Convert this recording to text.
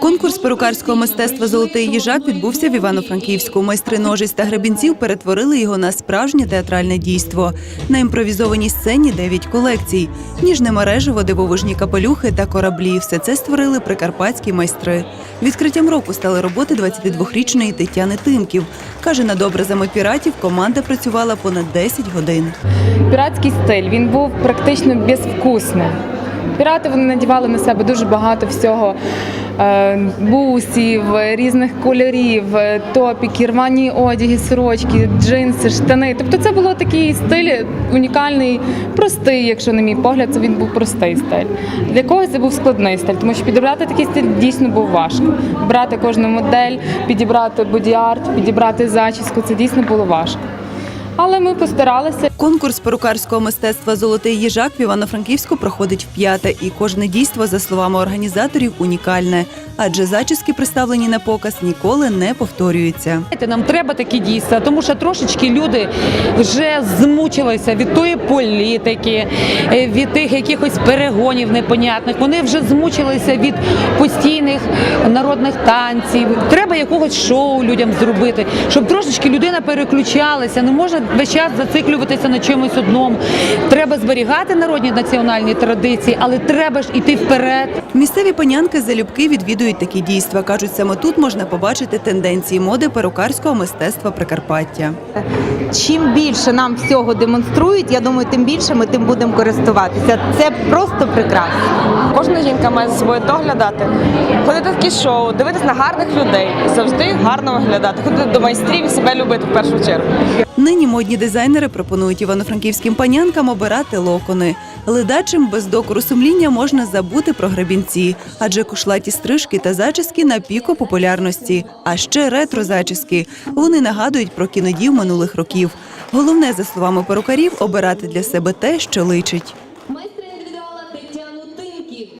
Конкурс перукарського мистецтва Золотий їжак відбувся в Івано-Франківську. Майстри ножиць та гребінців перетворили його на справжнє театральне дійство. На імпровізованій сцені дев'ять колекцій. Ніжне мережево, дивовижні капелюхи та кораблі. Все це створили прикарпатські майстри. Відкриттям року стали роботи 22-річної Тетяни Тимків. Каже, над образами піратів команда працювала понад 10 годин. Піратський стиль він був практично безвкусним. Пірати вони надівали на себе дуже багато всього. е, Бусів, різних кольорів, е, топіки, рвані одяги, сорочки, джинси, штани. Тобто це було такий стиль унікальний, простий, якщо на мій погляд, це він був простий стиль. Для когось це був складний стиль, тому що підібрати такий стиль дійсно був важко. Брати кожну модель, підібрати боді-арт, підібрати зачіску, це дійсно було важко. Але ми постаралися. Конкурс перукарського мистецтва Золотий їжак в Івано-Франківську проходить вп'яте, і кожне дійство, за словами організаторів, унікальне, адже зачіски, представлені на показ, ніколи не повторюються. Нам треба такі дійства, тому що трошечки люди вже змучилися від тої політики, е, від тих якихось перегонів непонятних. Вони вже змучилися від постійних народних танців. Треба якогось шоу людям зробити, щоб трошечки людина переключалася. Не можна весь час зациклюватися на чомусь одному. Треба зберігати народні національні традиції, але треба ж іти вперед. Місцеві панянки залюбки відвідують такі дійства. кажуть, саме тут можна побачити тенденції моди перукарського мистецтва Прикарпаття. чим більше нам всього демонструють, я думаю, тим більше ми тим будемо користуватися. Це просто прекрасно. Кожна жінка має за собою доглядати, ходити в такі шоу, дивитись на гарних людей, завжди гарно виглядати, ходити до майстрів і себе любити в першу чергу. Нині модні дизайнери пропонують івано-франківським панянкам обирати локони. Ледачим без докору сумління можна забути про гребінці, адже кушлаті стрижки та зачіски на піку популярності. А ще ретро-зачіски. Вони нагадують про кінодів минулих років. Головне, за словами перукарів, обирати для себе те, що личить.